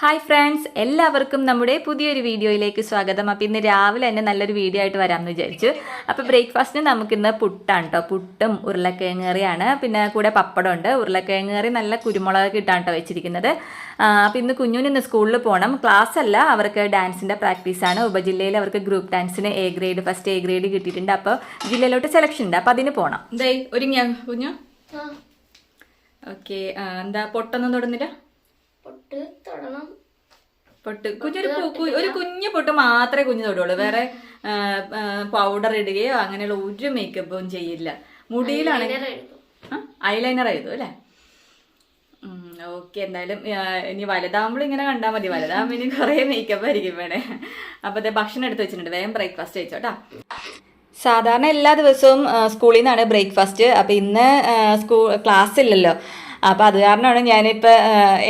Hi friends എല്ലാവർക്കും നമ്മുടെ പുതിയൊരു വീഡിയോയിലേക്ക് സ്വാഗതം. അപ്പോൾ ഇന്ന് രാവിലെ തന്നെ നല്ലൊരു വീഡിയോ ആയിട്ട് വരാമെന്ന് വിചാരിച്ചു. അപ്പോൾ ബ്രേക്ക്ഫാസ്റ്റിന് നമുക്കിന്ന് പുട്ടാണ് കേട്ടോ പുട്ടും ഉരുളക്കിഴങ്ങ് കറിയാണ്. പിന്നെ കൂടെ പപ്പടം ഉണ്ട് ഉരുളക്കിഴങ്ങ് കറി നല്ല കുരുമുളക് ഇട്ടാണ് കേട്ടോ വെച്ചിരിക്കുന്നത്. അപ്പോൾ ഇന്ന് കുഞ്ഞുനിന്ന് സ്കൂളിൽ പോകണം ക്ലാസ് അല്ല. അവർക്ക് ഡാൻസിന്റെ പ്രാക്ടീസാണ് ഉപജില്ലയിൽ അവർക്ക് ഗ്രൂപ്പ് ഡാൻസിന് A grade first A grade കിട്ടിയിട്ടുണ്ട്. അപ്പോൾ ജില്ലയിലോട്ട് സെലക്ഷൻ ഉണ്ട്. അപ്പോൾ അതിന് പോകണം ഒരുങ്ങിയാ? കുഞ്ഞു? ഓക്കെ എന്താ പൊട്ടൊന്നും പൊട്ട് തൊടണം പൊട്ട് കുഞ്ഞൊരു ഒരു കുഞ്ഞു പൊട്ട് മാത്രമേ കുഞ്ഞു തൊടുള്ളൂ. വേറെ പൗഡർ ഇടുകയോ അങ്ങനെയുള്ള ഒരു മേക്കപ്പും ചെയ്യില്ല. മുടിയിലാണെങ്കിൽ ഐലൈനർ എഴുതും. അല്ലേ? ഓക്കെ എന്തായാലും ഇനി വലുതാകുമ്പോൾ ഇങ്ങനെ കണ്ടാൽ മതി. വലുതാകുമ്പോൾ ഇനി കുറേ മേക്കപ്പ് ആയിരിക്കും വേണേ. അപ്പോൾ അതെ ഭക്ഷണം എടുത്ത് വെച്ചിട്ടുണ്ട്. വേഗം ബ്രേക്ക്ഫാസ്റ്റ് കഴിച്ചോട്ടാ. സാധാരണ എല്ലാ ദിവസവും സ്കൂളിൽ നിന്നാണ് ബ്രേക്ക്ഫാസ്റ്റ് അപ്പോൾ ഇന്ന് സ്കൂൾ ക്ലാസ് ഇല്ലല്ലോ. അപ്പോൾ അത് കാരണമാണ് ഞാനിപ്പോൾ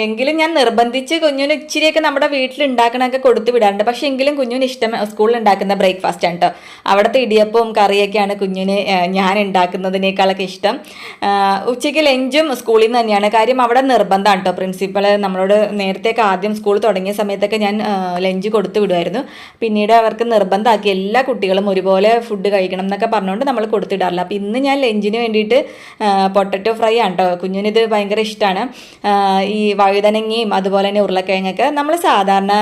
എങ്കിലും ഞാൻ നിർബന്ധിച്ച് കുഞ്ഞിന് ഇച്ചിരിയൊക്കെ നമ്മുടെ വീട്ടിൽ ഉണ്ടാക്കണമൊക്കെ കൊടുത്തു വിടാറുണ്ട്. പക്ഷേ എങ്കിലും കുഞ്ഞിന് ഇഷ്ടം സ്കൂളിൽ ഉണ്ടാക്കുന്ന ബ്രേക്ക്ഫാസ്റ്റ് ആണ് കേട്ടോ അവിടുത്തെ ഇടിയപ്പവും കറിയൊക്കെയാണ് കുഞ്ഞിന് ഞാൻ ഉണ്ടാക്കുന്നതിനേക്കാളൊക്കെ ഇഷ്ടം. ഉച്ചയ്ക്ക് ലഞ്ചും സ്കൂളിൽ നിന്ന് തന്നെയാണ്. കാര്യം അവിടെ നിർബന്ധമാണ് കേട്ടോ പ്രിൻസിപ്പൾ നമ്മളോട് നേരത്തെയൊക്കെ ആദ്യം സ്കൂൾ തുടങ്ങിയ സമയത്തൊക്കെ ഞാൻ ലഞ്ച് കൊടുത്തു വിടുമായിരുന്നു. പിന്നീട് അവർക്ക് നിർബന്ധമാക്കി എല്ലാ കുട്ടികളും ഒരുപോലെ ഫുഡ് കഴിക്കണം എന്നൊക്കെ പറഞ്ഞുകൊണ്ട് നമ്മൾ കൊടുത്തിടാറില്ല. അപ്പോൾ ഇന്ന് ഞാൻ ലഞ്ചിന് വേണ്ടിയിട്ട് പൊട്ടറ്റോ ഫ്രൈ ആണ് കേട്ടോ കുഞ്ഞിനിത് ഭയങ്കര ഇഷ്ടമാണ് ഈ വഴുതനങ്ങയും അതുപോലെ തന്നെ ഉരുളക്കിഴങ്ങൊക്കെ നമ്മൾ സാധാരണ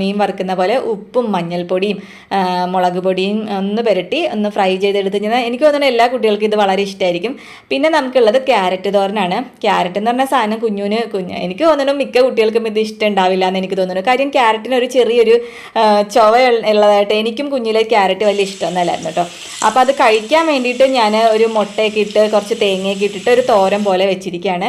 മീൻ വറുക്കുന്ന പോലെ ഉപ്പും മഞ്ഞൾപ്പൊടിയും മുളക് പൊടിയും ഒന്ന് പുരട്ടി ഒന്ന് ഫ്രൈ ചെയ്തെടുത്ത് കഴിഞ്ഞാൽ എനിക്ക് തോന്നുന്നു എല്ലാ കുട്ടികൾക്കും ഇത് വളരെ ഇഷ്ടമായിരിക്കും പിന്നെ നമുക്കുള്ളത് ക്യാരറ്റ് തോരനാണ്. ക്യാരറ്റ് എന്ന് പറഞ്ഞ സാധനം കുഞ്ഞുന് കുഞ്ഞ് എനിക്ക് തോന്നുന്നു മിക്ക കുട്ടികൾക്കും ഇത് ഇഷ്ടം ഉണ്ടാവില്ല എന്ന് എനിക്ക് തോന്നുന്നു. കാര്യം ക്യാരറ്റിന് ഒരു ചെറിയൊരു ചൊവ ഉള്ളതായിട്ട് എനിക്കും കുഞ്ഞിലെ ക്യാരറ്റ് വലിയ ഇഷ്ടമൊന്നുമല്ലായിരുന്നു കേട്ടോ. അപ്പോൾ അത് കഴിക്കാൻ വേണ്ടിയിട്ട് ഞാൻ ഒരു മുട്ടയൊക്കെ ഇട്ട് കുറച്ച് തേങ്ങയൊക്കെ ഇട്ടിട്ട് ഒരു തോരം പോലെ വെച്ചിരിക്കുകയാണ്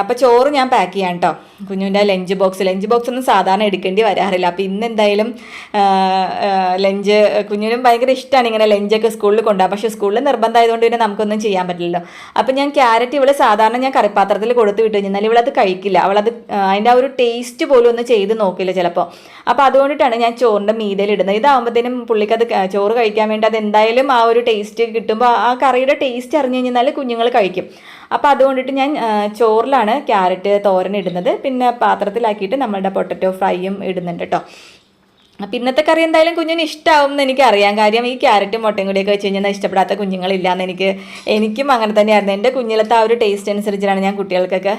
അപ്പോൾ ചോറ് ഞാൻ പാക്ക് ചെയ്യാം കേട്ടോ കുഞ്ഞുവിന്റെ ലഞ്ച് ബോക്സ് ലഞ്ച് ബോക്സ് ഒന്നും സാധാരണ എടുക്കേണ്ടി വരാറില്ല. അപ്പോൾ ഇന്ന് എന്തായാലും ലഞ്ച് കുഞ്ഞിനും ഭയങ്കര ഇഷ്ടമാണ് ഇങ്ങനെ ലഞ്ചൊക്കെ സ്കൂളിൽ കൊണ്ടുപോകാം പക്ഷേ സ്കൂളിൽ നിർബന്ധമായതുകൊണ്ട് പിന്നെ നമുക്കൊന്നും ചെയ്യാൻ പറ്റില്ലല്ലോ. അപ്പോൾ ഞാൻ ക്യാരറ്റ് ഇവൾ സാധാരണ ഞാൻ കറിപ്പാത്രത്തിൽ കൊടുത്തു വിട്ടു കഴിഞ്ഞാൽ ഇവളത് കഴിക്കില്ല. അവളത് അതിന്റെ ആ ഒരു ടേസ്റ്റ് പോലും ഒന്ന് ചെയ്ത് നോക്കില്ല ചിലപ്പോൾ അപ്പോൾ അതുകൊണ്ടിട്ടാണ് ഞാൻ ചോറിന്റെ മീതയിൽ ഇടുന്നത്. ഇതാകുമ്പോഴത്തേനും പുള്ളിക്ക് അത് ചോറ് കഴിക്കാൻ വേണ്ടി അത് എന്തായാലും ആ ഒരു ടേസ്റ്റ് കിട്ടുമ്പോൾ ആ കറിയുടെ ടേസ്റ്റ് അറിഞ്ഞു കഴിഞ്ഞാൽ കുഞ്ഞുങ്ങൾ കഴിക്കും. അപ്പോൾ അതുകൊണ്ടിട്ട് ഞാൻ ആ, ചോറിലാണ് ക്യാരറ്റ് തോരൻ ഇടുന്നത്. പിന്നെ പാത്രത്തിലാക്കിയിട്ട് നമ്മളുടെ പൊട്ടറ്റോ ഫ്രൈയും ഇടുന്നുണ്ട് കേട്ടോ അപ്പം ഇന്നത്തെ കറി എന്തായാലും കുഞ്ഞിന് ഇഷ്ടമാവും എന്ന് എനിക്കറിയാം കാര്യം ഈ ക്യാരറ്റും മുട്ടയും കൂടിയൊക്കെ വെച്ച് കഴിഞ്ഞാൽ ഇഷ്ടപ്പെടാത്ത കുഞ്ഞുങ്ങളില്ല എന്ന് എനിക്ക് എനിക്കും അങ്ങനെ തന്നെയായിരുന്നു. എന്റെ കുഞ്ഞിലത്തെ ആ ഒരു ടേസ്റ്റ് അനുസരിച്ചാണ് ഞാൻ കുട്ടികൾക്കൊക്കെ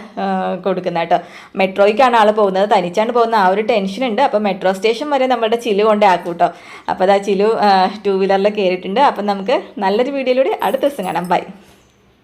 കൊടുക്കുന്നത് കേട്ടോ മെട്രോയ്ക്കാണ് ആൾ പോകുന്നത്. തനിച്ചാണ് പോകുന്ന ആ ഒരു ടെൻഷൻ ഉണ്ട്. അപ്പോൾ മെട്രോ സ്റ്റേഷൻ വരെ നമ്മുടെ ചിലു കൊണ്ടേ ആക്കും കേട്ടോ അപ്പോൾ അതാ ചിലു ടൂ വീലറിൽ കയറിയിട്ടുണ്ട് അപ്പം നമുക്ക് നല്ലൊരു വീഡിയോയിലൂടെ അടുത്ത ദിവസം കാണാം. ബൈ